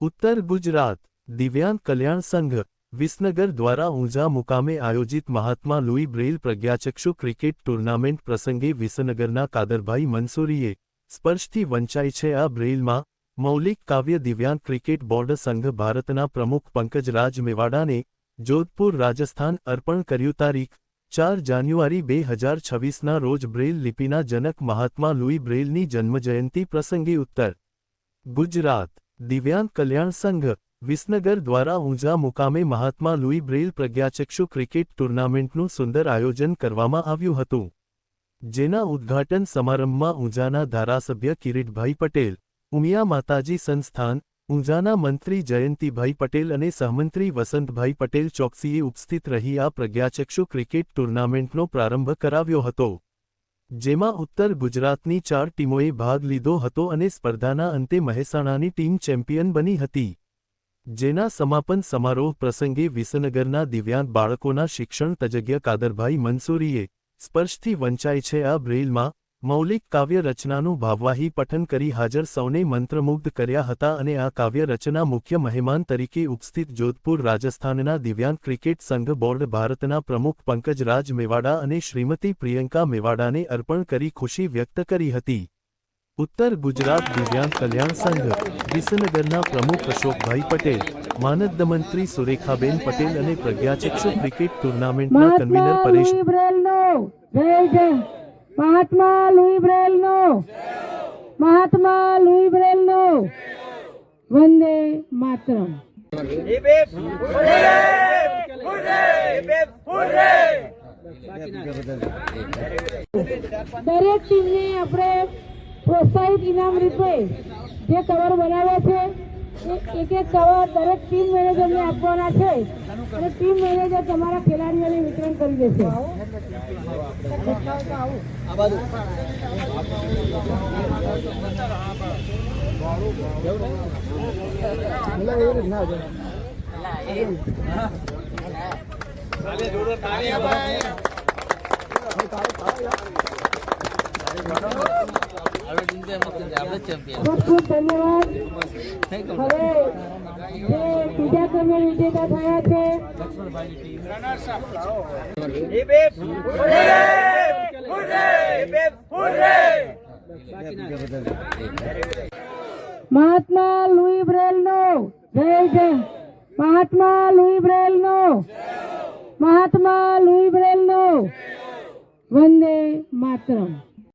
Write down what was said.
ઉત્તર ગુજરાત દિવ્યાંગ કલ્યાણ સંઘ, વિસનગર દ્વારા ઊંઝા મુકામે આયોજિત મહાત્મા લુઈ બ્રેઇલ પ્રજ્ઞાચક્ષુ ક્રિકેટ ટુર્નામેન્ટ પ્રસંગે વિસનગરના કાદરભાઈ મંસૂરીએ સ્પર્શથી વંચાય છે આ બ્રેઇલમાં મૌલિક કાવ્ય દિવ્યાંગ ક્રિકેટ બોર્ડ સંઘ ભારતના પ્રમુખ પંકજરાજ મેવાડાને જોધપુર રાજસ્થાન અર્પણ કર્યું તારીખ ચાર જાન્યુઆરી બે હજાર છવ્વીસના રોજ બ્રેઇલ લિપિના જનક મહાત્મા લુઈ બ્રેઇલની જન્મજયંતિ પ્રસંગે ઉત્તર ગુજરાત દિવ્યાંગ કલ્યાણ સંઘ, વિસનગર દ્વારા ઊંઝા મુકામે મહાત્મા લુઈ બ્રેઇલ પ્રજ્ઞાચક્ષુ ક્રિકેટ ટુર્નામેન્ટનું સુંદર આયોજન કરવામાં આવ્યું હતું. જેના ઉદ્ઘાટન સમારંભમાં ઊંઝાના ધારાસભ્ય કિરીટભાઈ પટેલ, ઉમિયા માતાજી સંસ્થાન, ઊંઝાના મંત્રી જયંતિભાઈ પટેલ અને સહમંત્રી વસંતભાઈ પટેલ ચોકસીએ ઉપસ્થિત રહી આ પ્રજ્ઞાચક્ષુ ક્રિકેટ ટુર્નામેન્ટનો પ્રારંભ કરાવ્યો હતો. જેમાં ઉત્તર ગુજરાતની ચાર ટીમોએ ભાગ લીધો હતો અને સ્પર્ધાના અંતે મહેસાણાની ટીમ ચેમ્પિયન બની હતી. જેના સમાપન સમારોહ પ્રસંગે વિસનગરના દિવ્યાંગ બાળકોના શિક્ષણ તજજ્ઞ કાદરભાઈ મંસૂરીએ સ્પર્શથી વંચાય છે આ બ્રેઇલમાં મૌલિક કાવ્ય રચનાનું ભાવવાહી પઠન કરી હાજર સૌને મંત્રમુગ્ધ કર્યા હતા અને આ કાવ્ય રચના મુખ્ય મહેમાન તરીકે ઉપસ્થિત જોધપુર રાજસ્થાનના દિવ્યાંગ ક્રિકેટ સંઘ બોર્ડ ભારતના પ્રમુખ પંકજરાજ મેવાડા અને શ્રીમતી પ્રિયંકા મેવાડાને અર્પણ કરી ખુશી વ્યક્ત કરી હતી. ઉત્તર ગુજરાત દિવ્યાંગ કલ્યાણ સંઘ, વિસનગરના પ્રમુખ અશોકભાઈ પટેલ માનદ મંત્રી સુરેખાબેન પટેલ અને પ્રજ્ઞાચક્ષુ ક્રિકેટ ટુર્નામેન્ટના કન્વીનર પરેશ મહાત્મા લુઈ બ્રેલનો. મહાત્મા લુઈ બ્રેલનો. વંદે માતરમ. દરેક ટીમને આપણે પ્રોત્સાહિત ઇનામ રૂપે જે કવર બનાવ્યા છે એક એક કવર દરેક ટીમ મેનેજરને આપવાના છે. અને ટીમ મેનેજર તમારા ખેલાડીઓને વિતરણ કરી દેશે. ચેમ્પિયન ખૂબ ખૂબ ધન્યવાદ. હવે જે બીજા ક્રમે વિજેતા થયા છે, મહાત્મા લુઈ બ્રેલનો, જય જય, મહાત્મા લુઈ બ્રેલનો, મહાત્મા લુઈ બ્રેલનો, વંદે માતરમ.